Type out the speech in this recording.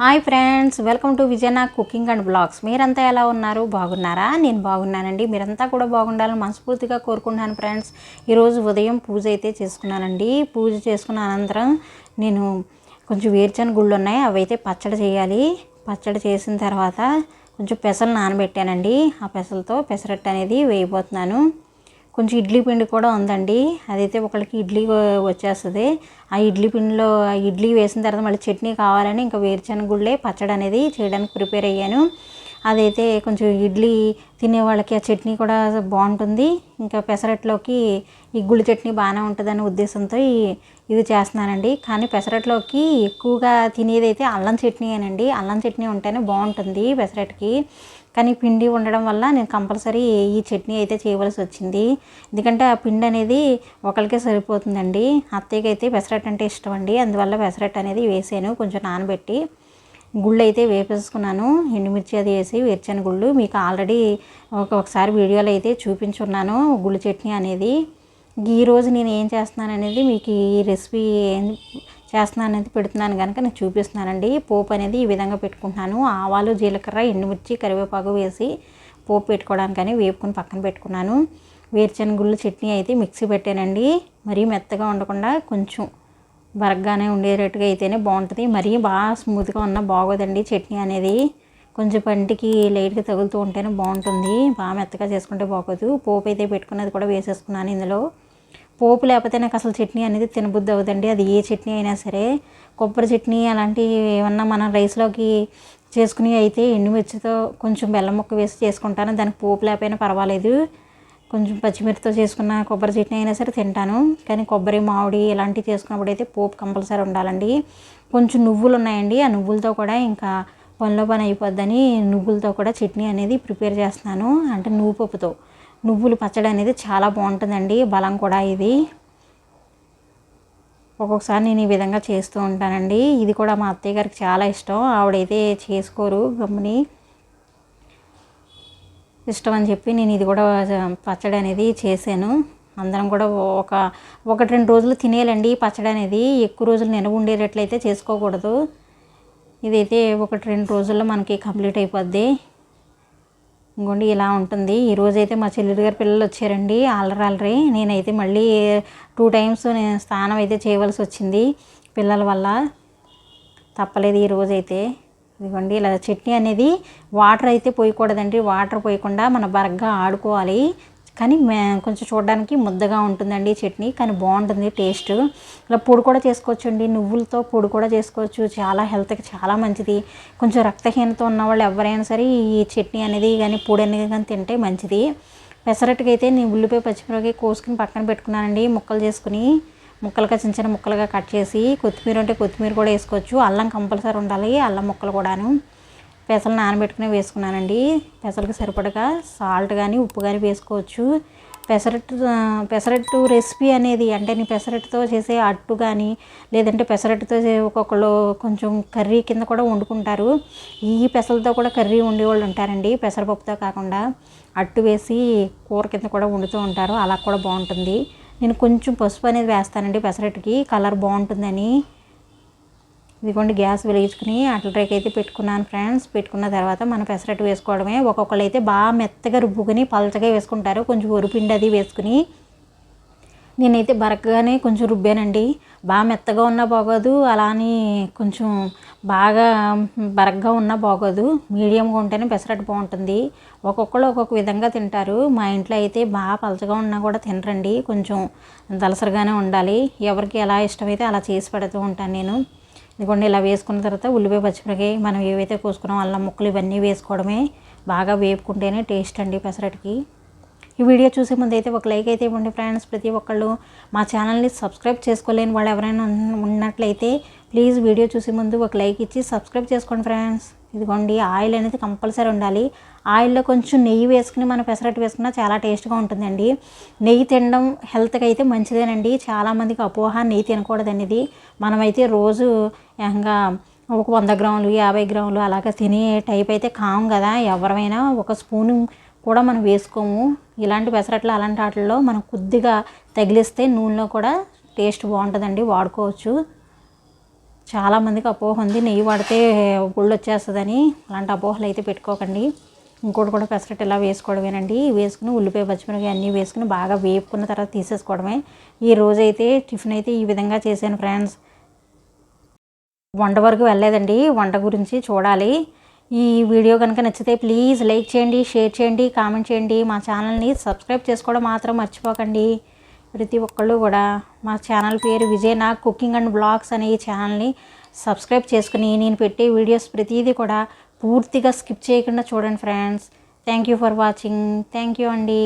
Hi friends welcome to విజయనా cooking and blogs. మీరంతా ఎలా ఉన్నారు? బాగున్నారా? నేను బాగున్నానండి. మీరంతా కూడా బాగుండాలని మనస్ఫూర్తిగా కోరుకుంటున్నాను ఫ్రెండ్స్. ఈరోజు ఉదయం పూజ అయితే చేసుకున్నానండి. పూజ చేసుకున్న అనంతరం నేను కొంచెం వేరుచని గుళ్ళు ఉన్నాయి. అవి అయితే పచ్చడి చేయాలి. పచ్చడి చేసిన తర్వాత కొంచెం పెసలు నానబెట్టానండి. ఆ పెసలతో పెసరట్టు అనేది వేయబోతున్నాను. కొంచెం ఇడ్లీ పిండి కూడా ఉందండి. అదైతే ఒకళ్ళకి ఇడ్లీ వచ్చేస్తుంది. ఆ ఇడ్లీ పిండిలో ఆ ఇడ్లీ వేసిన తర్వాత మళ్ళీ చట్నీ కావాలని ఇంకా వేరుశనగుళ్ళే పచ్చడి అనేది చేయడానికి ప్రిపేర్ అయ్యాను. అదైతే కొంచెం ఇడ్లీ తినే వాళ్ళకి ఆ చట్నీ కూడా బాగుంటుంది. ఇంకా పెసరట్లోకి ఈ గుళ్ళు చట్నీ బాగానే ఉంటుందనే ఉద్దేశంతో ఈ ఇది చేస్తున్నానండి. కానీ పెసరట్లోకి ఎక్కువగా తినేదైతే అల్లం చట్నీ అనండి అల్లం చట్నీ ఉంటేనే బాగుంటుంది పెసరట్కి. కానీ పిండి ఉండడం వల్ల నేను కంపల్సరీ ఈ చట్నీ అయితే చేయవలసి వచ్చింది. ఎందుకంటే ఆ పిండి అనేది ఒకరికే సరిపోతుందండి. అత్తయ్యకి అయితే పెసరట్ అంటే ఇష్టం అండి అందువల్ల పెసరట్ అనేది వేసాను కొంచెం నానబెట్టి. గుళ్ళు అయితే వేపేసుకున్నాను. ఎండుమిర్చి అది వేసి వేర్చని గుళ్ళు. మీకు ఆల్రెడీ ఒక ఒకసారి వీడియోలో అయితే చూపించున్నాను గుళ్ళు చట్నీ అనేది. ఈరోజు నేను ఏం చేస్తున్నాను అనేది మీకు ఈ రెసిపీ ఏం చేస్తున్నాను అనేది పెడుతున్నాను కనుక నేను చూపిస్తున్నానండి. పోపు అనేది ఈ విధంగా పెట్టుకుంటున్నాను. ఆవాలు జీలకర్ర ఎండుమిర్చి కరివేపాకు వేసి పోపు పెట్టుకోవడానికని వేపుకొని పక్కన పెట్టుకున్నాను. వేరుశనగుళ్ళు చట్నీ అయితే మిక్సీ పెట్టానండి. మరీ మెత్తగా ఉండకుండా కొంచెం బరగ్గానే ఉండేటట్టుగా అయితేనే బాగుంటుంది. మరీ బాగా స్మూత్గా ఉన్న బాగోదండి. చట్నీ అనేది కొంచెం పంటికి లైట్గా తగులుతూ ఉంటేనే బాగుంటుంది. బాగా మెత్తగా చేసుకుంటే బాగోదు. పోపు అయితే పెట్టుకున్నది కూడా వేసేసుకున్నాను ఇందులో. పోపు లేకపోతే నాకు అసలు చట్నీ అనేది తినబుద్ధి అవుతుంది అది ఏ చట్నీ అయినా సరే. కొబ్బరి చట్నీ అలాంటివి ఏమన్నా మనం రైస్లోకి చేసుకుని అయితే ఎండుమిర్చితో కొంచెం బెల్లం ముక్క వేసి చేసుకుంటాను. దానికి పోపు లేకపోయినా పర్వాలేదు. కొంచెం పచ్చిమిరపతో చేసుకున్న కొబ్బరి చట్నీ అయినా సరే తింటాను. కానీ కొబ్బరి మామిడి ఇలాంటివి చేసుకున్నప్పుడు అయితే పోపు కంపల్సరీ ఉండాలండి. కొంచెం నువ్వులు ఉన్నాయండి. ఆ నువ్వులతో కూడా ఇంకా పనిలో పని అయిపోద్దని నువ్వులతో కూడా చట్నీ అనేది ప్రిపేర్ చేస్తున్నాను. అంటే నువ్వు పప్పుతో. నువ్వులు పచ్చడి అనేది చాలా బాగుంటుందండి. బలం కూడా ఇది. ఒక్కొక్కసారి నేను ఈ విధంగా చేస్తూ ఉంటానండి. ఇది కూడా మా అత్తయ్య గారికి చాలా ఇష్టం. ఆవిడైతే చేసుకోరు గమ్ముని. ఇష్టం అని చెప్పి నేను ఇది కూడా పచ్చడి అనేది చేశాను. అందరం కూడా ఒక ఒకటి రెండు రోజులు తినేయాలండి పచ్చడి అనేది. ఎక్కువ రోజులు నిలవ ఉండేటట్లయితే చేసుకోకూడదు. ఇదైతే ఒకటి రెండు రోజుల్లో మనకి కంప్లీట్ అయిపోద్ది. ఇంకోండి ఇలా ఉంటుంది. ఈరోజు అయితే మా చెల్లెలు గారి పిల్లలు వచ్చారండి అల్లరి అల్లరి నేనైతే మళ్ళీ టూ టైమ్స్ నేను స్నానం అయితే చేయవలసి వచ్చింది పిల్లల వల్ల. తప్పలేదు ఈ రోజైతే. ఇదిగోండి ఇలా చట్నీ అనేది వాటర్ అయితే పోయకూడదండి. వాటర్ పోయకుండా మన బరగ్గా ఆడుకోవాలి. కానీ మే- కొంచెం చూడడానికి ముద్దగా ఉంటుందండి చట్నీ కానీ బాగుంటుంది టేస్ట్. ఇలా పొడి కూడా చేసుకోవచ్చండి. నువ్వులతో పొడి కూడా చేసుకోవచ్చు. చాలా హెల్త్కి చాలా మంచిది. కొంచెం రక్తహీనత ఉన్న వాళ్ళు ఎవరైనా సరే ఈ చట్నీ అనేది కానీ పొడి అనేది కానీ తింటే మంచిది. పెసరట్టుకి అయితే నేను ఉల్లిపాయ పచ్చిమిరపకాయ కోసుకుని పక్కన పెట్టుకున్నానండి ముక్కలు చేసుకుని. ముక్కలుగా చిన్న చిన్న ముక్కలుగా కట్ చేసి కొత్తిమీర ఉంటే కొత్తిమీర కూడా వేసుకోవచ్చు. అల్లం కంపల్సరీ ఉండాలి అల్లం ముక్కలు కూడాను. పెసలు నానబెట్టుకుని వేసుకున్నానండి. పెసలకు సరిపడగా సాల్ట్ కానీ ఉప్పు కానీ వేసుకోవచ్చు. పెసరట్టు పెసరట్టు రెసిపీ అనేది అంటే నీ పెసరట్టుతో చేసే అట్టు కానీ లేదంటే పెసరట్టుతో ఒక్కొక్కళ్ళు కొంచెం కర్రీ కింద కూడా వండుకుంటారు. ఈ పెసలతో కూడా కర్రీ వండేవాళ్ళు ఉంటారండి పెసరపప్పుతో కాకుండా. అట్టు వేసి కూర కింద కూడా వండుతూ ఉంటారు అలా కూడా బాగుంటుంది. నేను కొంచెం పసుపు అనేది వేస్తానండి పెసరట్టుకి. కలర్ బాగుంటుందని. ఇదిగోండి గ్యాస్ వెలిగించుకుని అట్ల రేక్ అయితే పెట్టుకున్నాను ఫ్రెండ్స్. పెట్టుకున్న తర్వాత మనం పెసరట్టు వేసుకోవడమే. ఒక్కొక్కరు అయితే బాగా మెత్తగా రుబ్బుకుని పలచగా వేసుకుంటారు. కొంచెం ఒరిపిండి అది వేసుకుని నేనైతే బరకగానే కొంచెం రుబ్బానండి. బాగా మెత్తగా ఉన్నా బాగోదు అలా అని కొంచెం బాగా బరగ్గా ఉన్నా బాగోదు. మీడియంగా ఉంటేనే పెసరట్టు బాగుంటుంది. ఒక్కొక్కరు ఒక్కొక్క విధంగా తింటారు. మా ఇంట్లో అయితే బాగా పలచగా ఉన్నా కూడా తినరండి. కొంచెం దలసరిగానే ఉండాలి. ఎవరికి ఎలా ఇష్టమైతే అలా చేసి పెడుతూ ఉంటాను నేను. ఇదిగోండి ఇలా వేసుకున్న తర్వాత ఉల్లిపాయ పచ్చిమిరకాయ మనం ఏవైతే కోసుకున్నాం అల్లం ముక్కలు ఇవన్నీ వేసుకోవడమే. బాగా వేపుకుంటేనే టేస్ట్ అండి పెసరట్టుకి. ఈ వీడియో చూసే ముందు అయితే ఒక లైక్ అయితే ఇవ్వండి ఫ్రెండ్స్. ప్రతి ఒక్కళ్ళు మా ఛానల్ని సబ్స్క్రైబ్ చేసుకోలేని వాళ్ళు ఎవరైనా ఉన్నట్లయితే ప్లీజ్ వీడియో చూసే ముందు ఒక లైక్ ఇచ్చి సబ్స్క్రైబ్ చేసుకోండి ఫ్రెండ్స్. ఇదిగోండి ఆయిల్ అనేది కంపల్సరీ ఉండాలి. ఆయిల్లో కొంచెం నెయ్యి వేసుకుని మనం పెసరట్టు వేసుకున్నా చాలా టేస్ట్గా ఉంటుందండి. నెయ్యి తినడం హెల్త్కి అయితే మంచిదేనండి. చాలామందికి అపోహ నెయ్యి తినకూడదు అనేది మనమైతే రోజు ఇంకా ఒక వంద గ్రాములు యాభై గ్రాములు అలాగ తినే టైప్ అయితే కాము కదా. ఎవరైనా ఒక స్పూన్ కూడా మనం వేసుకోము. ఇలాంటి పెసరట్లు అలాంటి వాటిల్లో మనం కొద్దిగా తగిలిస్తే నూనెలో కూడా టేస్ట్ బాగుంటుందండి. వాడుకోవచ్చు. చాలామందికి అపోహ ఉంది. నెయ్యి వాడితే గుళ్ళు వచ్చేస్తుందని అలాంటి అపోహలు అయితే పెట్టుకోకండి. ఇంకోటి కూడా పెసరట్టు ఇలా వేసుకోవడమేనండి. వేసుకుని ఉల్లిపాయ పచ్చిమిరపకాయ అన్నీ వేసుకుని బాగా వేపుకున్న తర్వాత తీసేసుకోవడమే. ఈ రోజు అయితే టిఫిన్ అయితే ఈ విధంగా చేశాను ఫ్రెండ్స్. వంట వరకు వెళ్ళలేదండి. వంట గురించి చూడాలి. ఈ వీడియో కనుక నచ్చితే ప్లీజ్ లైక్ చేయండి షేర్ చేయండి కామెంట్ చేయండి. మా ఛానల్ని సబ్స్క్రైబ్ చేసుకోవడం మాత్రం మర్చిపోకండి. ప్రతి ఒక్కళ్ళు కూడా మా ఛానల్ పేరు విజయనాగ్ కుకింగ్ అండ్ బ్లాగ్స్ అనే ఈ ఛానల్ని సబ్స్క్రైబ్ చేసుకుని నేను పెట్టే వీడియోస్ ప్రతిదీ కూడా పూర్తిగా స్కిప్ చేయకుండా చూడండి friends. Thank you for watching thank you అండి.